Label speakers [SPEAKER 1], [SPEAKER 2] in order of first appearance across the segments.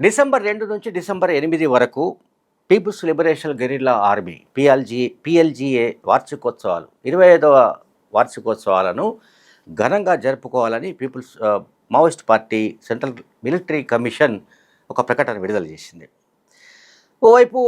[SPEAKER 1] December రెండు నుంచి December ఎనిమిది వరకు People's Liberation Guerrilla Army PLG PLGA వార్షికోత్సవాలు ఇరవై ఐదవ వార్షికోత్సవాలను ఘనంగా జరుపుకోవాలని People's Maoist party Central Military Commission ఒక ప్రకటన విడుదల చేసింది. ఓవైపు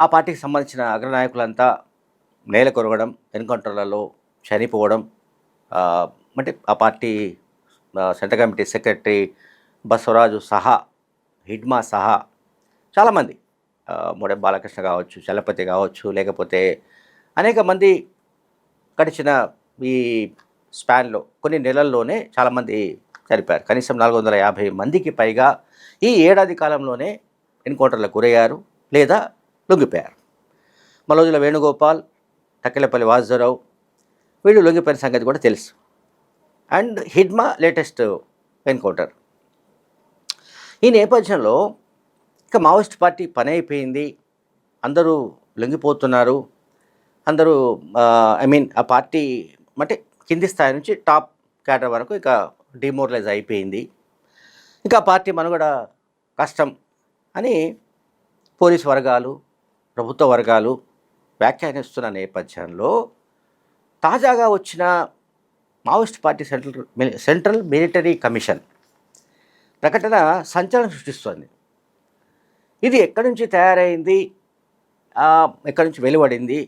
[SPEAKER 1] ఆ పార్టీకి సంబంధించిన అగ్రనాయకులంతా నేల కొరగడం ఎన్కౌంటర్లలో చనిపోవడం అంటే ఆ party centre Central Committee secretary Basavaraju సహా హిడ్మా సహా చాలామంది మూడే బాలకృష్ణ కావచ్చు చలపతి కావచ్చు లేకపోతే అనేక మంది గడిచిన ఈ స్పాన్లో కొన్ని నెలల్లోనే చాలామంది చనిపోయారు. కనీసం నాలుగు వందల యాభై మందికి పైగా ఈ ఏడాది కాలంలోనే ఎన్కౌంటర్లకు గురయ్యారు లేదా లొంగిపోయారు. మలోజుల వేణుగోపాల్ టక్కెలపల్లి వాజరావు వీళ్ళు లొంగిపోయిన సంగతి కూడా తెలుసు. అండ్ హిడ్మా లేటెస్ట్ ఎన్కౌంటర్ ఈ నేపథ్యంలో ఇక మావోయిస్ట్ పార్టీ పని అయిపోయింది. అందరూ లొంగిపోతున్నారు. అందరూ ఐ మీన్ ఆ పార్టీ అంటే కింది స్థాయి నుంచి టాప్ క్యాడర్ వరకు ఇక డిమోరలైజ్ అయిపోయింది. ఇంకా పార్టీ మనుగడ కష్టం అని పోలీస్ వర్గాలు ప్రభుత్వ వర్గాలు వ్యాఖ్యానిస్తున్న నేపథ్యంలో తాజాగా వచ్చిన Maoist party Central Central Military Commission ప్రకటన సంచలనం సృష్టిస్తోంది. ఇది ఎక్కడి నుంచి తయారైంది? ఎక్కడి నుంచి వెలువడింది?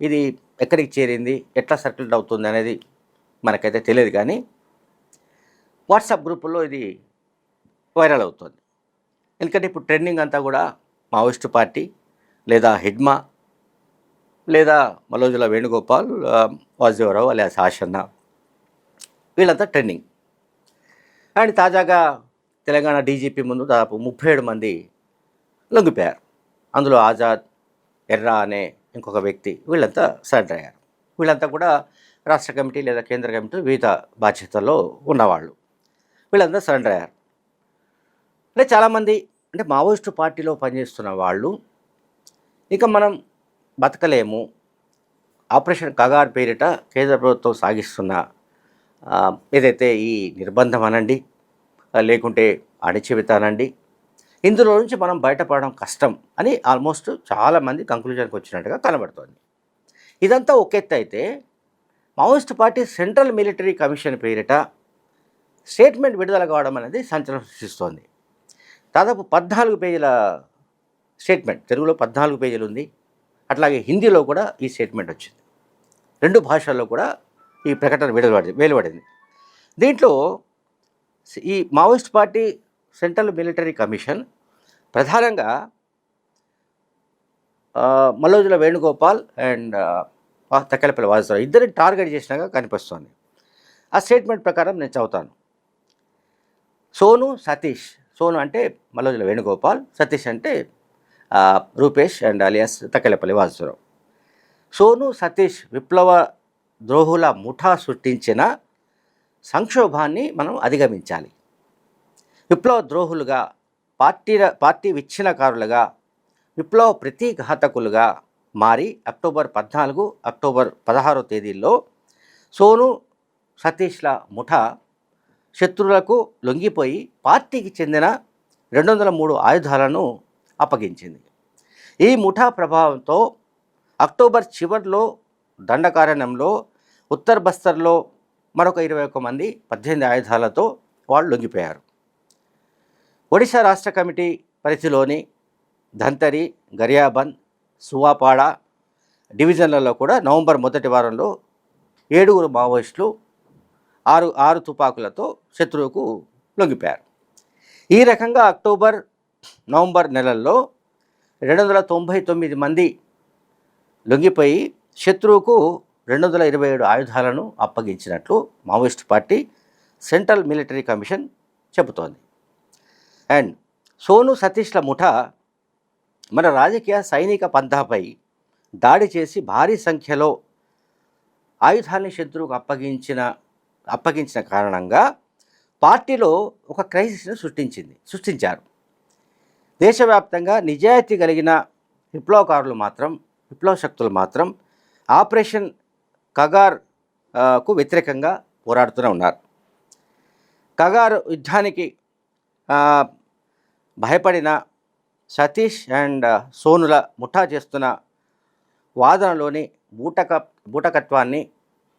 [SPEAKER 1] ఇది ఎక్కడికి చేరింది? ఎట్లా సర్క్యులేట్ అవుతుంది అనేది మనకైతే తెలియదు కానీ వాట్సాప్ గ్రూపుల్లో ఇది వైరల్ అవుతుంది. ఎందుకంటే ఇప్పుడు ట్రెండింగ్ అంతా కూడా మావోయిస్ట్ పార్టీ లేదా హిడ్మా లేదా మలోజుల వేణుగోపాల్ ఆ, వాసుదేవరావు అలియాస్ ఆశన్న వీళ్ళంతా ట్రెండింగ్. అండ్ తాజాగా తెలంగాణ డీజీపీ ముందు దాదాపు ముప్పై ఏడు మంది లొంగిపోయారు. అందులో ఆజాద్ ఎర్రా అనే ఇంకొక వ్యక్తి వీళ్ళంతా సరెండర్ అయ్యారు. వీళ్ళంతా కూడా రాష్ట్ర కమిటీ లేదా కేంద్ర కమిటీ వివిధ బాధ్యతల్లో ఉన్నవాళ్ళు. వీళ్ళంతా సరెండర్ అయ్యారు. అంటే చాలామంది అంటే మావోయిస్టు పార్టీలో పనిచేస్తున్న వాళ్ళు ఇక మనం బతకలేము. ఆపరేషన్ కగార్ పేరిట కేంద్ర ప్రభుత్వం సాగిస్తున్న ఏదైతే ఈ నిర్బంధం అనండి లేకుంటే అణిచివేత ఇందులో నుంచి మనం బయటపడడం కష్టం అని ఆల్మోస్ట్ చాలామంది కంక్లూజన్కి వచ్చినట్టుగా కనబడుతోంది. ఇదంతా ఒక ఎత్తు అయితే Maoist party Central Military Commission పేరిట స్టేట్మెంట్ విడుదల కావడం అనేది సంచలనం సృష్టిస్తోంది. దాదాపు పద్నాలుగు పేజీల స్టేట్మెంట్ తెలుగులో పద్నాలుగు పేజీలు ఉంది. అట్లాగే హిందీలో కూడా ఈ స్టేట్మెంట్ వచ్చింది. రెండు భాషల్లో కూడా ఈ ప్రకటన విడుదల వెలువడింది. దీంట్లో ఈ Maoist party Central Military Commission ప్రధానంగా మల్లోజుల వేణుగోపాల్ అండ్ తక్కలపల్లి వాసురావు ఇద్దరిని టార్గెట్ చేసినాగా కనిపిస్తోంది. ఆ స్టేట్మెంట్ ప్రకారం నేను చదువుతాను. సోను సతీష్ సోను అంటే మల్లోజుల వేణుగోపాల్ సతీష్ అంటే రూపేష్ అండ్ అలియాస్ తక్కలపల్లి వాసురావు సోను సతీష్ విప్లవ ద్రోహుల ముఠా సృష్టించిన సంక్షోభాన్ని మనం అధిగమించాలి. విప్లవ ద్రోహులుగా పార్టీ పార్టీ విచ్ఛిన్నకారులుగా విప్లవ ప్రతీఘాతకులుగా మారి అక్టోబర్ పద్నాలుగు అక్టోబర్ పదహారో తేదీల్లో సోను సతీష్ల ముఠా శత్రువులకు లొంగిపోయి పార్టీకి చెందిన రెండు వందల మూడు ఆయుధాలను అప్పగించింది. ఈ ముఠా ప్రభావంతో అక్టోబర్ చివరిలో దండకారణ్యంలో ఉత్తర్ బస్తర్లో మరొక ఇరవై ఒక్క మంది పద్దెనిమిది ఆయుధాలతో వాళ్ళు లొంగిపోయారు. ఒడిశా రాష్ట్ర కమిటీ పరిధిలోని ధంతరి గరియాబంద్ సువాపాడ డివిజన్లలో కూడా నవంబర్ మొదటి వారంలో ఏడుగురు మావోయిస్టులు ఆరు ఆరు తుపాకులతో శత్రువుకు లొంగిపోయారు. ఈ రకంగా అక్టోబర్ నవంబర్ నెలల్లో రెండు వందల తొంభై తొమ్మిది మంది లొంగిపోయి శత్రువుకు రెండు వందల ఇరవై ఏడు ఆయుధాలను అప్పగించినట్లు Maoist party Central Military Commission చెబుతోంది. అండ్ సోను సతీష్ల ముఠా మన రాజకీయ సైనిక పంథాపై దాడి చేసి భారీ సంఖ్యలో ఆయుధాన్ని శత్రువుకు అప్పగించిన అప్పగించిన కారణంగా పార్టీలో ఒక క్రైసిస్ను సృష్టించింది సృష్టించారు. దేశవ్యాప్తంగా నిజాయితీ కలిగిన విప్లవకారులు మాత్రం విప్లవ శక్తులు మాత్రం ఆపరేషన్ కగార్కు వ్యతిరేకంగా పోరాడుతూనే ఉన్నారు. కగార్ యుద్ధానికి భయపడిన సతీష్ అండ్ సోనుల ముఠా చేస్తున్న వాదనలోని బూటక బూటకత్వాన్ని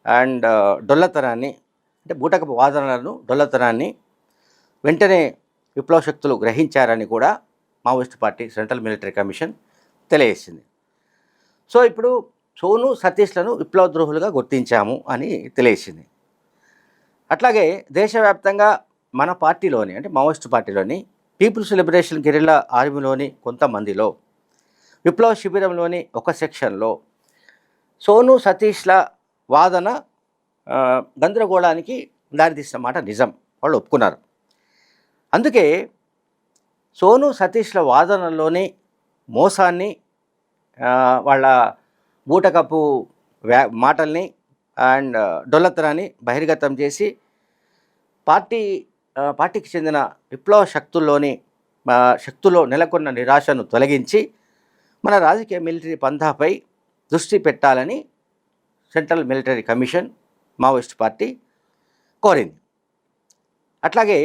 [SPEAKER 1] అండ్ డొల్లతనాన్ని అంటే బూటకపు వాదనలను డొల్లతనాన్ని వెంటనే విప్లవ శక్తులు గ్రహించారని కూడా Maoist party Central Military Commission తెలియజేసింది. సో ఇప్పుడు సోను సతీష్లను విప్లవద్రోహులుగా గుర్తించాము అని తెలియసింది అట్లాగే దేశవ్యాప్తంగా మన పార్టీలోని అంటే మావోయిస్ట్ పార్టీలోని పీపుల్స్ లిబరేషన్ గెరిల్లా ఆర్మీలోని కొంతమందిలో విప్లవ శిబిరంలోని ఒక సెక్షన్లో సోను సతీష్ల వాదన గందరగోళానికి దారితీసిన మాట నిజం వాళ్ళు ఒప్పుకున్నారు. అందుకే సోను సతీష్ల వాదనలోని మోసాన్ని వాళ్ళ బూటకపు వ్యా మాటల్ని అండ్ డొల్లతనాన్ని బహిర్గతం చేసి పార్టీ పార్టీకి చెందిన విప్లవ శక్తుల్లోని శక్తుల్లో నెలకొన్న నిరాశను తొలగించి మన రాజకీయ మిలిటరీ పంథాపై దృష్టి పెట్టాలని Central Military Commission Maoist party కోరింది. అట్లాగే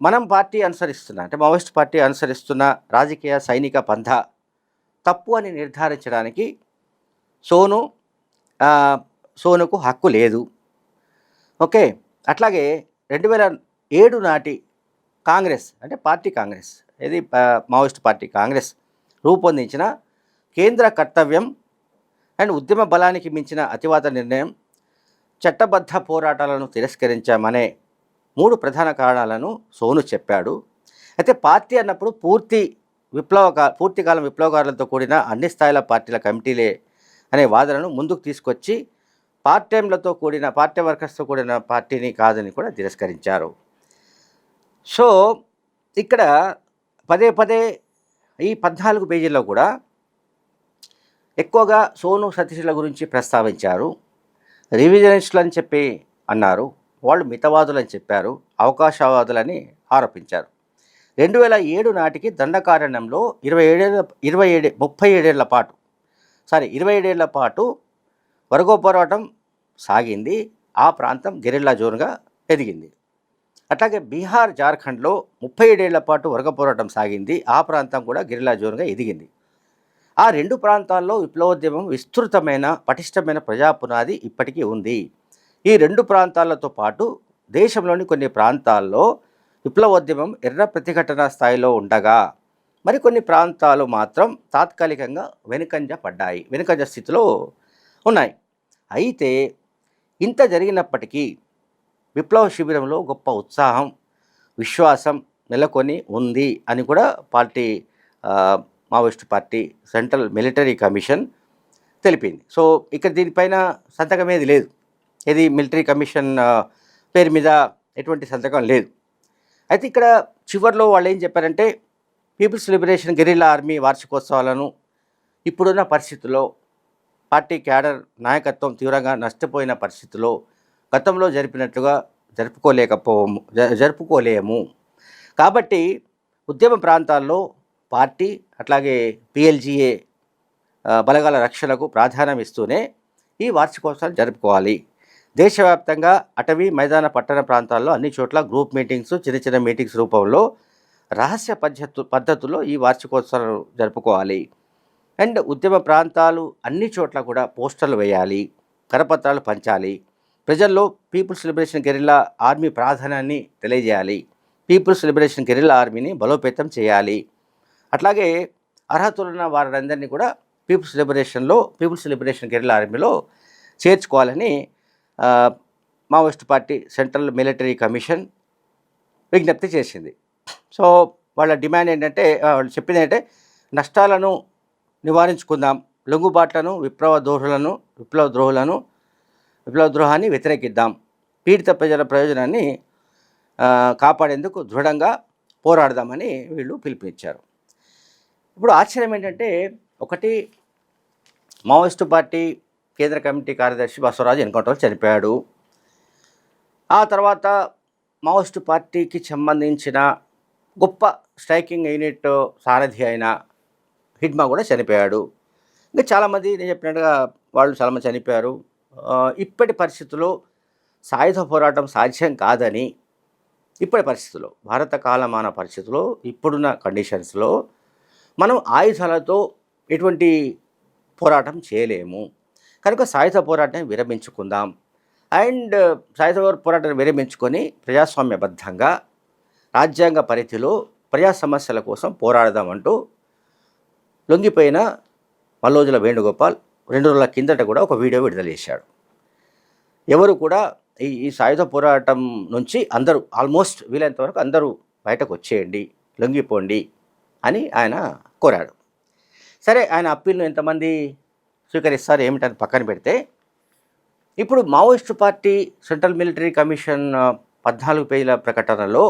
[SPEAKER 1] మనం పార్టీ అనుసరిస్తున్న అంటే మావోయిస్ట్ పార్టీ అనుసరిస్తున్న రాజకీయ సైనిక పంథ తప్పు అని నిర్ధారించడానికి సోను సోనుకు హక్కు లేదు. ఓకే అట్లాగే రెండు వేల ఏడు నాటి కాంగ్రెస్ అంటే పార్టీ కాంగ్రెస్ ఇది మావోయిస్ట్ పార్టీ కాంగ్రెస్ రూపొందించిన కేంద్ర కర్తవ్యం అండ్ ఉద్యమ బలానికి మించిన అతివాద నిర్ణయం చట్టబద్ధ పోరాటాలను తిరస్కరించామనే మూడు ప్రధాన కారణాలను సోను చెప్పాడు. అయితే పార్టీ అన్నప్పుడు పూర్తి విప్లవక పూర్తికాలం విప్లవకారులతో కూడిన అన్ని స్థాయిల పార్టీల కమిటీలే అనే వాదనను ముందుకు తీసుకొచ్చి పార్ట్ టైంలతో కూడిన పార్టీ వర్కర్స్తో కూడిన పార్టీని కాదని కూడా తిరస్కరించారు. సో ఇక్కడ పదే పదే ఈ పద్నాలుగు పేజీల్లో కూడా ఎక్కువగా సోను సతీష్ల గురించి ప్రస్తావించారు. రివిజనిస్టులు అని చెప్పి అన్నారు. వాళ్ళు మితవాదులు అని చెప్పారు. అవకాశవాదులని ఆరోపించారు. రెండు వేల ఏడు నాటికి దండకారణ్యంలో ఇరవై ఏడేళ్ళ ఇరవై ఏడు ముప్పై ఏడేళ్ళ పాటు సారీ ఇరవై ఏడేళ్ళ పాటు వరగో పోరాటం సాగింది. ఆ ప్రాంతం గెరిల్లా జోన్గా ఎదిగింది. అట్లాగే బీహార్ జార్ఖండ్లో ముప్పై ఏడేళ్ళ పాటు వర్గ పోరాటం సాగింది. ఆ ప్రాంతం కూడా గెరిల్లా జోన్గా ఎదిగింది. ఆ రెండు ప్రాంతాల్లో విప్లవోద్యమం విస్తృతమైన పటిష్టమైన ప్రజా పునాది ఇప్పటికీ ఉంది. ఈ రెండు ప్రాంతాలతో పాటు దేశంలోని కొన్ని ప్రాంతాల్లో విప్లవోద్యమం ఎర్ర ప్రతిఘటన స్థాయిలో ఉండగా మరికొన్ని ప్రాంతాలు మాత్రం తాత్కాలికంగా వెనుకంజ పడ్డాయి వెనుకంజ స్థితిలో ఉన్నాయి. అయితే ఇంత జరిగినప్పటికీ విప్లవ శిబిరంలో గొప్ప ఉత్సాహం విశ్వాసం నెలకొని ఉంది అని కూడా party Maoist party Central Military Commission తెలిపింది. సో ఇక్కడ దీనిపైన సంతకం ఏది లేదు. ఇది మిలిటరీ కమిషన్ పేరు మీద ఎటువంటి సంతకం లేదు. అయితే ఇక్కడ చివరిలో వాళ్ళు ఏం చెప్పారంటే పీపుల్స్ లిబరేషన్ గెరిల్లా ఆర్మీ వార్షికోత్సవాలను ఇప్పుడున్న పరిస్థితుల్లో పార్టీ క్యాడర్ నాయకత్వం తీవ్రంగా నష్టపోయిన పరిస్థితుల్లో గతంలో జరిపినట్లుగా జరుపుకోలేకపోము జ- జరుపుకోలేము. కాబట్టి ఉద్యమ ప్రాంతాల్లో పార్టీ అట్లాగే పిఎల్జిఏ బలగాల రక్షణకు ప్రాధాన్యం ఇస్తూనే ఈ వార్షికోత్సవాలు జరుపుకోవాలి. దేశవ్యాప్తంగా అటవీ మైదాన పట్టణ ప్రాంతాల్లో అన్ని చోట్ల గ్రూప్ మీటింగ్స్ చిన్న చిన్న మీటింగ్స్ రూపంలో రహస్య పద్ధతు పద్ధతుల్లో ఈ వార్షికోత్సవాలు జరుపుకోవాలి. అండ్ ఉద్యమ ప్రాంతాలు అన్ని చోట్ల కూడా పోస్టర్లు వేయాలి కరపత్రాలు పంచాలి. ప్రజల్లో పీపుల్స్ లిబరేషన్ గెరిల్లా ఆర్మీ ప్రాధాన్యాన్ని తెలియజేయాలి. పీపుల్స్ లిబరేషన్ గెరిల్లా ఆర్మీని బలోపేతం చేయాలి. అట్లాగే అర్హతలున్న వారందరినీ కూడా పీపుల్స్ లిబరేషన్లో పీపుల్స్ లిబరేషన్ గెరిల్లా ఆర్మీలో చేర్చుకోవాలని Maoist party Central Military Commission విజ్ఞప్తి చేసింది. సో వాళ్ళ డిమాండ్ ఏంటంటే వాళ్ళు చెప్పింది ఏంటంటే నష్టాలను నివారించుకుందాం. లొంగుబాట్లను విప్లవ ద్రోహులను విప్లవ ద్రోహులను విప్లవ ద్రోహాన్ని వ్యతిరేకిద్దాం. పీడిత ప్రజల ప్రయోజనాన్ని కాపాడేందుకు దృఢంగా పోరాడదామని వీళ్ళు పిలుపునిచ్చారు. ఇప్పుడు ఆశ్చర్యం ఏంటంటే ఒకటి మావోయిస్టు పార్టీ కేంద్ర కమిటీ కార్యదర్శి బసవరాజు ఎన్కౌంటర్లో చనిపోయాడు. ఆ తర్వాత మావోయిస్టు పార్టీకి సంబంధించిన గొప్ప స్ట్రైకింగ్ యూనిట్ సారథి అయిన హిడ్మా కూడా చనిపోయాడు. ఇంకా చాలామంది నేను చెప్పినట్టుగా వాళ్ళు చాలామంది చనిపోయారు. ఇప్పటి పరిస్థితుల్లో సాయుధ పోరాటం సాధ్యం కాదని ఇప్పటి పరిస్థితుల్లో భారత కాలమాన పరిస్థితుల్లో ఇప్పుడున్న కండిషన్స్లో మనం ఆయుధాలతో ఎటువంటి పోరాటం చేయలేము. కనుక సాయుధ పోరాటం విరమించుకుందాం. అండ్ సాయుధ పోరాటాన్ని విరమించుకొని ప్రజాస్వామ్యబద్ధంగా రాజ్యాంగ పరిధిలో ప్రజా సమస్యల కోసం పోరాడదామంటూ లొంగిపోయిన మల్లోజుల వేణుగోపాల్ రెండు రోజుల కిందట కూడా ఒక వీడియో విడుదల చేశాడు. ఎవరు కూడా ఈ ఈ సాయుధ పోరాటం నుంచి అందరూ ఆల్మోస్ట్ వీలైనంత వరకు అందరూ బయటకు వచ్చేయండి లొంగిపోండి అని ఆయన కోరాడు. సరే ఆయన అప్పీల్ను ఎంతమంది స్వీకరిస్తారు ఏమిటని పక్కన పెడితే ఇప్పుడు Maoist party Central Military Commission పద్నాలుగు పేజీల ప్రకటనలో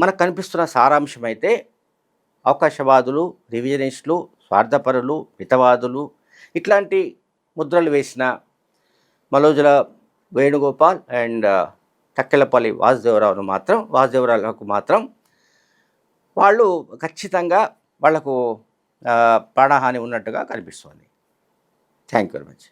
[SPEAKER 1] మనకు కనిపిస్తున్న సారాంశం అయితే అవకాశవాదులు రివిజనిస్టులు స్వార్థపరులు మితవాదులు ఇట్లాంటి ముద్రలు వేసిన మలోజుల వేణుగోపాల్ అండ్ తక్కెలపల్లి వాసుదేవరావును మాత్రం వాసుదేవరావులకు మాత్రం వాళ్ళు ఖచ్చితంగా వాళ్ళకు ప్రాణహాని ఉన్నట్టుగా కనిపిస్తోంది. Thank you very much